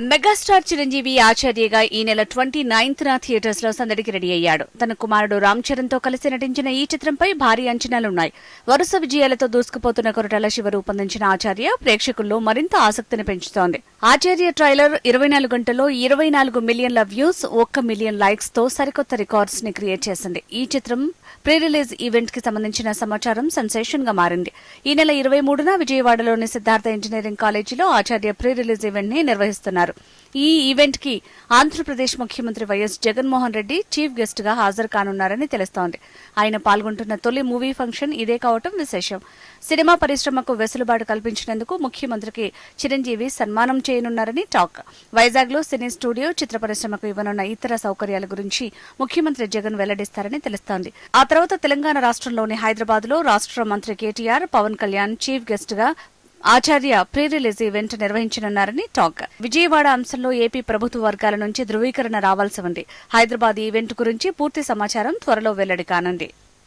Megastar Chiranjeevi ఆచార్యగా ఈ నెల twenty ninth న థియేటర్స్లో సందడికి రెడీ అయ్యాడు. తన కుమారుడు రామ్ చరణ్తో కలిసి నటించిన ఈ చిత్రంపై భారీ అంచనాలున్నాయి. వరుస విజయాలతో దూసుకుపోతున్న కొరటాల శివ రూపొందించిన ఆచార్య ప్రేక్షకుల్లో మరింత ఆసక్తిని పెంచుతోంది. ఆచార్య ట్రైలర్ ఇరవై నాలుగు గంటల్లో ఇరవై నాలుగు మిలియన్ల వ్యూస్ ఒక్క మిలియన్ లైక్స్తో సరికొత్త రికార్డ్స్ని క్రియేట్ చేసింది. ఈ చిత్రం ప్రీ రిలీజ్ ఈవెంట్కి సంబంధించిన సమాచారం సెన్సేషన్గా మారింది. ఈ నెల ఇరవై మూడున విజయవాడలోని సిద్ధార్థ ఇంజనీరింగ్ కాలేజీలో ఆచార్య ప్రీ రిలీజ్ ఈవెంట్ని నిర్వహిస్తున్నారు. ఈ ఈవెంట్కి ఆంధ్రప్రదేశ్ ముఖ్యమంత్రి వైఎస్ జగన్మోహన్ రెడ్డి చీఫ్ గెస్ట్గా హాజరు కానున్నారని తెలుస్తోంది. ఆయన పాల్గొంటున్న తొలి మూవీ ఫంక్షన్ ఇదే కావటం విశేషం. సినిమా పరిశ్రమకు వెసులుబాటు కల్పించినందుకు ముఖ్యమంత్రికి చిరంజీవి సన్మానం చేయనున్నారని టాక్. వైజాగ్లో సినీ స్టూడియో చిత్ర పరిశ్రమకు ఇవ్వనున్న ఇతర సౌకర్యాల గురించి ముఖ్యమంత్రి జగన్ వెల్లడిస్తారని తెలుస్తోంది. ఆ తర్వాత తెలంగాణ రాష్ట్రంలోని హైదరాబాద్లో రాష్ట్ర మంత్రి కేటీఆర్ పవన్ కళ్యాణ్ చీఫ్ గెస్ట్గా ఆచార్య ప్రీ రిలీజ్ ఈవెంట్ నిర్వహించనున్నారని టాక్. విజయవాడ అంశంలో ఏపీ ప్రభుత్వ వర్గాల నుంచి ధృవీకరణ రావాల్సి ఉంది. హైదరాబాద్ ఈవెంట్ గురించి పూర్తి సమాచారం త్వరలో వెల్లడి కానుంది.